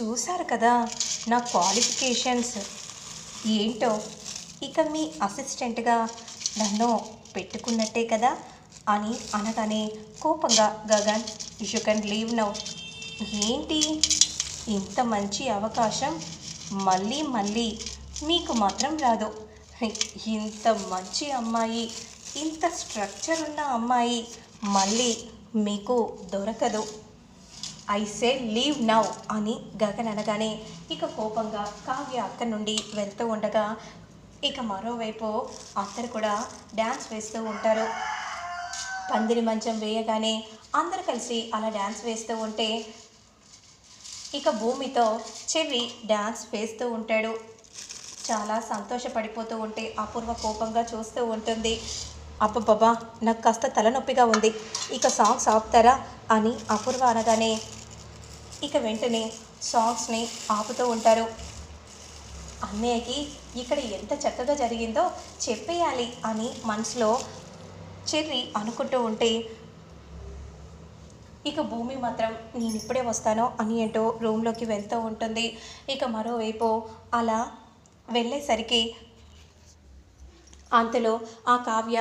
చూశారు కదా నా క్వాలిఫికేషన్స్. ఏంటో? ఇక మీ అసిస్టెంట్గా నన్ను పెట్టుకున్నట్టే కదా అని అనగానే కోపంగా Gagan you can leave now. ఏంటి? ఇంత మంచి అవకాశం మళ్ళీ మళ్ళీ మీకు మాత్రం రాదు. ఇంత మంచి అమ్మాయి ఇంత స్ట్రక్చర్ ఉన్న అమ్మాయి మళ్ళీ మీకు దొరకదు. ఐ సే లీవ్ నౌ అని గగన్ అనగానే ఇక కోపంగా కావ్య అక్కడి నుండి వెళ్తూ ఉండగా ఇక మరోవైపు అందరు కూడా డ్యాన్స్ వేస్తూ ఉంటారు. పందిరి మంచం వేయగానే అందరు కలిసి అలా డ్యాన్స్ వేస్తూ ఉంటే ఇక భూమితో చెవి డ్యాన్స్ వేస్తూ ఉంటాడు. చాలా సంతోషపడిపోతూ ఉంటే అపూర్వ కోపంగా చూస్తూ ఉంటుంది. అబ్బబ్బబ్బా నాకు కాస్త తలనొప్పిగా ఉంది. ఇక సాంగ్స్ ఆపుతారా అని అపూర్వ అనగానే ఇక వెంటనే సాంగ్స్ని ఆపుతూ ఉంటారు. అన్నయ్యకి ఇక్కడ ఎంత చక్కగా జరిగిందో చెప్పేయాలి అని మనసులో చెర్రి అనుకుంటూ ఉంటే ఇక భూమి మాత్రం నేను ఇప్పుడే వస్తాను అని ఏంటో రూమ్లోకి వెళ్తూ ఉంటుంది. ఇక మరోవైపు అలా వెళ్ళేసరికి అంతలో ఆ కావ్య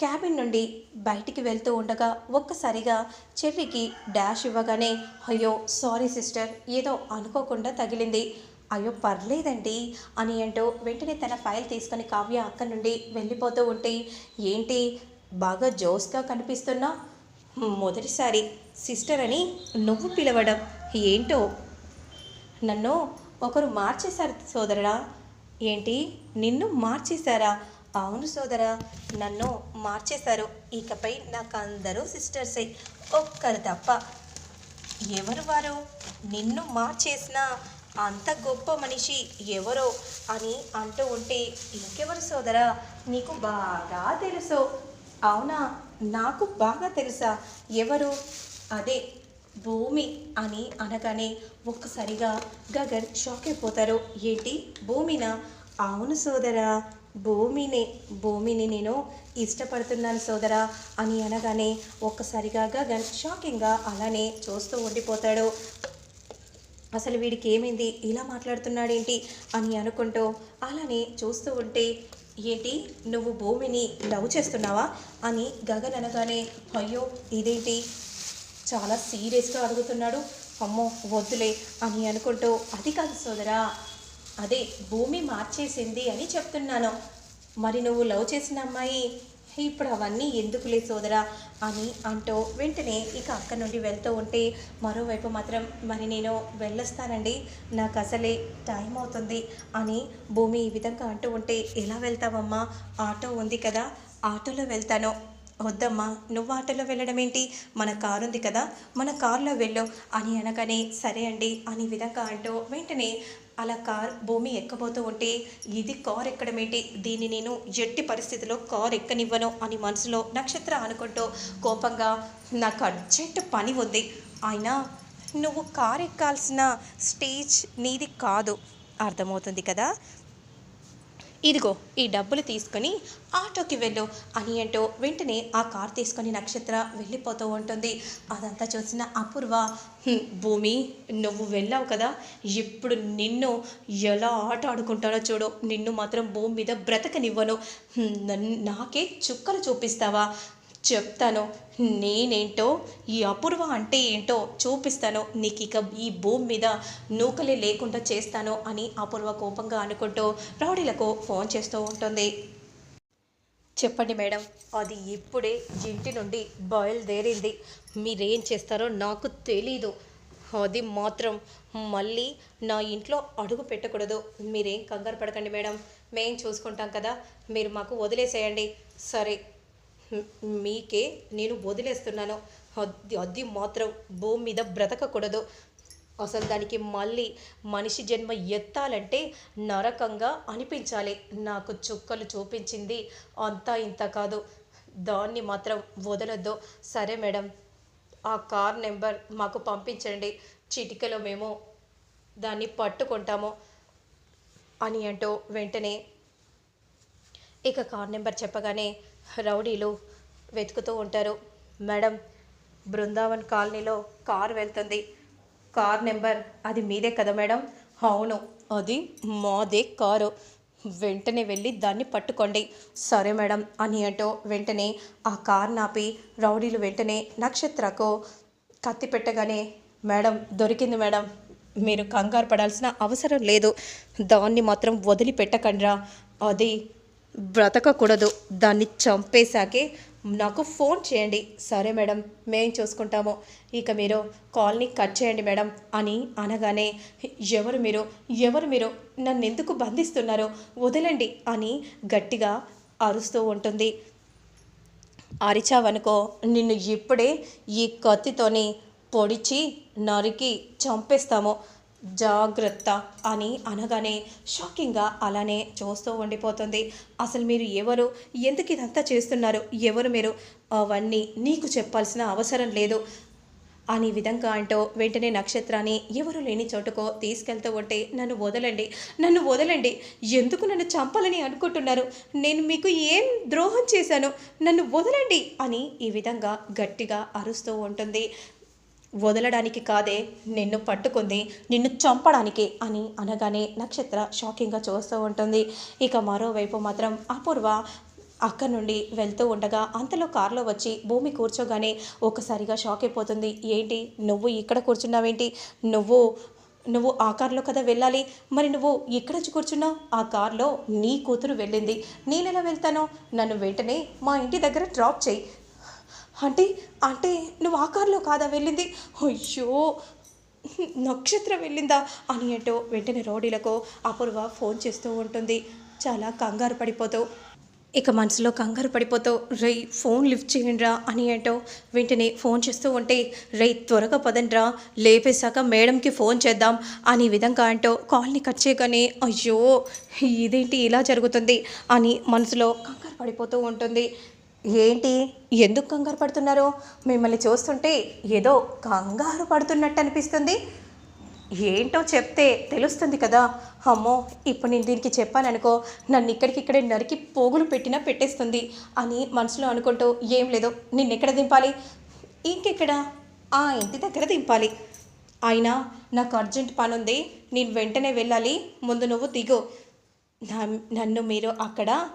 క్యాబిన్ నుండి బయటికి వెళ్తూ ఉండగా ఒక్కసారిగా చెర్రికి డాష్ ఇవ్వగానే అయ్యో సారీ సిస్టర్ ఏదో అనుకోకుండా తగిలింది. అయ్యో పర్లేదండి అని అంటూ వెంటనే తన ఫైల్ తీసుకొని కావ్య అక్కడి నుండి వెళ్ళిపోతూ ఉంటే ఏంటి బాగా జోస్గా కనిపిస్తున్నా? మొదటిసారి సిస్టర్ అని నువ్వు పిలవడం ఏంటో? నన్ను ఒకరు మార్చేశారు సోదరుడా. ఏంటి నిన్ను మార్చేశారా? అవును సోదరా నన్ను మార్చేశారు. ఇకపై నాకు అందరూ సిస్టర్సే. ఒక్కరు తప్ప ఎవరు వారు? నిన్ను మార్చేసిన అంత గొప్ప మనిషి ఎవరో అని అంటూ ఉంటే ఇంకెవరు సోదరా? నీకు బాగా తెలుసు. అవునా? నాకు బాగా తెలుసా? ఎవరు? అదే భూమి అని అనగానే ఒక్కసారిగా గగన్ షాక్ అయిపోతారు. ఏంటి? భూమినా? అవును సోదరా. భూమిని భూమిని నేను ఇష్టపడుతున్నాను సోదరా అని అనగానే ఒక్కసారిగా గగన్ షాకింగ్గా అలానే చూస్తూ ఉండిపోతాడు. అసలు వీడికి ఏమైంది? ఇలా మాట్లాడుతున్నాడేంటి? అని అనుకుంటూ అలానే చూస్తూ ఉంటే ఏంటి? నువ్వు భూమిని లవ్ చేస్తున్నావా? అని గగన్ అనగానే అయ్యో ఇదేంటి? చాలా సీరియస్గా అడుగుతున్నాడు. అమ్మో వద్దులే అని అనుకుంటూ అది కాదు సోదరా అదే భూమి మార్చేసింది అని చెప్తున్నాను. మరి నువ్వు లవ్ చేసిన అమ్మాయి? ఇప్పుడు అవన్నీ ఎందుకులే సోదరా? అని అంటూ వెంటనే ఇక అక్క నుండి వెళ్తూ ఉంటే మరోవైపు మాత్రం మరి నేను వెళ్ళొస్తానండి. నాకు అసలే టైం అవుతుంది అని భూమి ఈ విధంగా అంటూ ఉంటే ఎలా వెళ్తావమ్మా? ఆటో ఉంది కదా ఆటోలో వెళ్తాను. వద్దమ్మా నువ్వు ఆటోలో వెళ్ళడం ఏంటి? మన కారు ఉంది కదా మన కారులో వెళ్ళు. అని అనగానే సరే అండి అని విధంగా అంటూ వెంటనే అలా కార్ భూమి ఎక్కబోతూ ఉంటే ఇది కార్ ఎక్కడమేంటి? దీన్ని నేను ఎట్టి పరిస్థితిలో కార్ ఎక్కనివ్వను అని మనసులో నక్షత్ర అనుకుంటూ కోపంగా నాకు అర్జెంట్ పని ఉంది. అయినా నువ్వు కార్ ఎక్కాల్సిన స్టేజ్ నీది కాదు. అర్థమవుతుంది కదా? ఇదిగో ఈ డబ్బులు తీసుకొని ఆటోకి వెళ్ళు. అని అంటూ వెంటనే ఆ కార్ తీసుకొని నక్షత్ర వెళ్ళిపోతూ ఉంటుంది. అదంతా చూసిన అపూర్వ భూమి నువ్వు వెళ్ళావు కదా. ఇప్పుడు నిన్ను ఎలా ఆట ఆడుకుంటానో చూడు. నిన్ను మాత్రం భూమి మీద బ్రతకనివ్వను. నన్ను నాకే చుక్కలు చూపిస్తావా? చెప్తాను. నేనేంటో ఈ అపూర్వ అంటే ఏంటో చూపిస్తాను. నీకు ఇక ఈ భూమి మీద నూకలే లేకుండా చేస్తాను అని అపూర్వ కోపంగా అనుకుంటూ రౌడీలకు ఫోన్ చేస్తూ ఉంటుంది. చెప్పండి మేడం అది ఇప్పుడే ఇంటి నుండి బయలుదేరింది. మీరేం చేస్తారో నాకు తెలీదు. అది మాత్రం మళ్ళీ నా ఇంట్లో అడుగు పెట్టకూడదు. మీరేం కంగారు పడకండి మేడం. మేం చూసుకుంటాం కదా. మీరు మాకు వదిలేసేయండి. సరే. మీకే నేను వదిలేస్తున్నాను. అది అది మాత్రం భూమి మీద బ్రతకకూడదు. అసలు దానికి మళ్ళీ మనిషి జన్మ ఎత్తాలంటే నరకంగా అనిపించాలి. నాకు చుక్కలు చూపించింది అంతా ఇంత కాదు. దాన్ని మాత్రం వదలొద్దు. సరే మేడం ఆ కార్ నెంబర్ మాకు పంపించండి. చిటికలో మేము దాన్ని పట్టుకుంటాము అని అంటూ వెంటనే ఇక కార్ నెంబర్ చెప్పగానే రౌడీలు వెతుకుతూ ఉంటారు. మేడం బృందావన్ కాలనీలో కారు వెళ్తుంది. కార్ నెంబర్ అది మీదే కదా మేడం? అవును అది మాదే కారు. వెంటనే వెళ్ళి దాన్ని పట్టుకోండి. సరే మేడం అని అంటూ వెంటనే ఆ కార్ నాపి రౌడీలు వెంటనే నక్షత్రకు కత్తి పెట్టగానే మేడం దొరికింది మేడం. మీరు కంగారు పడాల్సిన అవసరం లేదు. దాన్ని మాత్రం వదిలిపెట్టకండ్రా అది బ్రతకకూడదు. దాన్ని చంపేశాకే నాకు ఫోన్ చేయండి. సరే మేడం మేము చూసుకుంటాము. ఇక మీరు కాల్ని కట్ చేయండి మేడం అని అనగానే ఎవరు మీరు? ఎవరు మీరు? నన్ను ఎందుకు బంధిస్తున్నారు? వదలండి అని గట్టిగా అరుస్తూ ఉంటుంది. అరిచావనుకో నిన్ను ఇప్పుడే ఈ కత్తితోని పొడిచి నరికి చంపేస్తాము. జాగ్రత్త అని అనగానే షాకింగ్గా అలానే చూస్తూ ఉండిపోతుంది. అసలు మీరు ఎవరు? ఎందుకు ఇదంతా చేస్తున్నారు? ఎవరు మీరు? అవన్నీ నీకు చెప్పాల్సిన అవసరం లేదు అని విధంగా అంటూ వెంటనే నక్షత్రాన్ని ఎవరు లేని చోటుకో తీసుకెళ్తూ ఉంటే నన్ను వదలండి నన్ను వదలండి. ఎందుకు నన్ను చంపాలని అనుకుంటున్నారు? నేను మీకు ఏం ద్రోహం చేశాను? నన్ను వదలండి అని ఈ విధంగా గట్టిగా అరుస్తూ ఉంటుంది. వదలడానికి కాదే నిన్ను పట్టుకుంది నిన్ను చంపడానికి అని అనగానే నక్షత్ర షాకింగ్గా చూస్తూ ఉంటుంది. ఇక మరోవైపు మాత్రం అపూర్వ అక్కడి నుండి వెళ్తూ ఉండగా అంతలో కారులో వచ్చి భూమి కూర్చోగానే ఒక్కసారిగా షాక్ అయిపోతుంది. ఏంటి? నువ్వు ఇక్కడ కూర్చున్నావేంటి? నువ్వు నువ్వు ఆ కారులో కదా వెళ్ళాలి? మరి నువ్వు ఇక్కడ కూర్చున్నావు? ఆ కారులో నీ కూతురు వెళ్ళింది. నేనెలా వెళ్తాను? నన్ను వెంటనే మా ఇంటి దగ్గర డ్రాప్ చేయి. అంటే అంటే నువ్వు ఆ కాదా వెళ్ళింది? అయ్యో! నక్షత్రం వెళ్ళిందా? అని ఏంటో వెంటనే రోడీలకు అపూర్వ ఫోన్ చేస్తూ ఉంటుంది. చాలా కంగారు పడిపోతావు. ఇక మనసులో కంగారు పడిపోతావు. రై ఫోన్ లిఫ్ట్ చేయండిరా అని ఏంటో వెంటనే ఫోన్ చేస్తూ ఉంటే రై త్వరగా పదండ్రా. లేపేశాక మేడంకి ఫోన్ చేద్దాం అని విధంగా అంటూ కాల్ని కట్ చేయగానే అయ్యో ఇదేంటి ఇలా జరుగుతుంది అని మనసులో కంగారు పడిపోతూ ఉంటుంది. ఏంటి? ఎందుకు కంగారు పడుతున్నారు? మిమ్మల్ని చూస్తుంటే ఏదో కంగారు పడుతున్నట్టు అనిపిస్తుంది. ఏంటో చెప్తే తెలుస్తుంది కదా. అమ్మో ఇప్పుడు నేను దీనికి చెప్పాననుకో నన్ను ఇక్కడికి ఇక్కడే నరికి పోగులు పెట్టినా పెట్టేస్తుంది అని మనసులో అనుకుంటూ ఏం లేదు. నిన్ను ఎక్కడ దింపాలి? ఇంకెక్కడ? ఆ ఇంటి దగ్గర దింపాలి. అయినా నాకు అర్జెంట్ పని ఉంది నేను వెంటనే వెళ్ళాలి. ముందు నువ్వు దిగు. నన్ను మీరు అక్కడ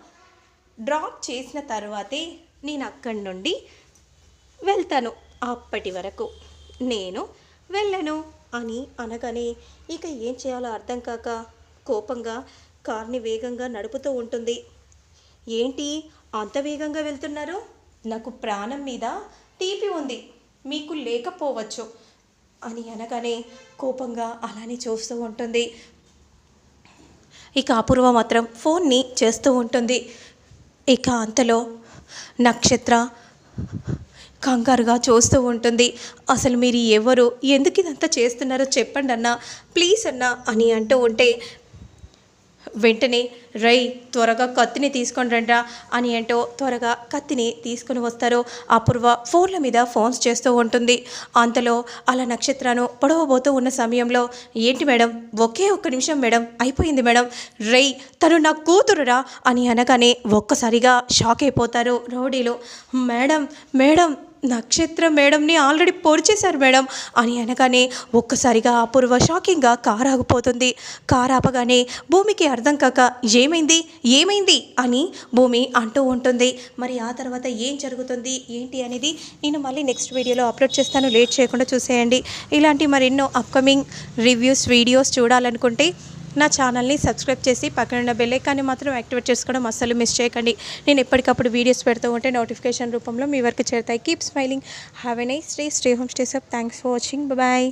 డ్రాప్ చేసిన తర్వాతే నేను అక్కడి నుండి వెళ్తాను అప్పటి వరకు. నేను వెళ్ళను అని అనగానే ఇక ఏం చేయాలో అర్థం కాక కోపంగా కార్ని వేగంగా నడుపుతూ ఉంటుంది. ఏంటి అంత వేగంగా వెళ్తున్నారు? నాకు ప్రాణం మీద తీపి ఉంది. మీకు లేకపోవచ్చు అని అనగానే కోపంగా అలానే చూస్తూ ఉంటుంది. ఇక అపూర్వ మాత్రం ఫోన్ని చేస్తూ ఉంటుంది. ఇక అంతలో నక్షత్ర కంగారుగా చూస్తూ ఉంటుంది. అసలు మీరు ఎవరు? ఎందుకు ఇదంతా చేస్తున్నారో చెప్పండి అన్నా ప్లీజ్ అన్నా అని అంటూ ఉంటే వెంటనే రై త్వరగా కత్తిని తీసుకొని రండ్రా అని అంటూ త్వరగా కత్తిని తీసుకుని వస్తారు. అపూర్వ ఫోన్ల మీద ఫోన్స్ చేస్తూ ఉంటుంది. అంతలో అలా నక్షత్రాను పొడవబోతూ ఉన్న సమయంలో ఏంటి మేడం? ఒకే ఒక్క నిమిషం మేడం అయిపోయింది మేడం. రై తను నా కూతురురా అని అనగానే ఒక్కసారిగా షాక్ అయిపోతారు రౌడీలు. మేడం మేడం నక్షత్ర మేడంని ఆల్రెడీ పొడిచేశారు మేడం అని అనగానే ఒక్కసారిగా అపూర్వ షాకింగ్గా కారు ఆగిపోతుంది. కారు ఆపగానే భూమికి అర్థం కాక ఏమైంది? ఏమైంది? అని భూమి అంటూ ఉంటుంది. మరి ఆ తర్వాత ఏం జరుగుతుంది? ఏంటి అనేది నేను మళ్ళీ నెక్స్ట్ వీడియోలో అప్లోడ్ చేస్తాను. లేట్ చేయకుండా చూసేయండి. ఇలాంటి మరెన్నో అప్కమింగ్ రివ్యూస్ వీడియోస్ చూడాలనుకుంటే నా ఛానల్ని సబ్స్క్రైబ్ చేసి పక్కన ఉన్న బెల్ ఐకాన్ని మాత్రం యాక్టివేట్ చేసుకోవడం అస్సలు మిస్ చేయకండి. నేను ఎప్పటికప్పుడు వీడియోస్ పెడుతూ ఉంటే నోటిఫికేషన్ రూపంలో మీ వరకు చేరుతాయి. Keep smiling have a nice day stay home stay safe thanks for watching bye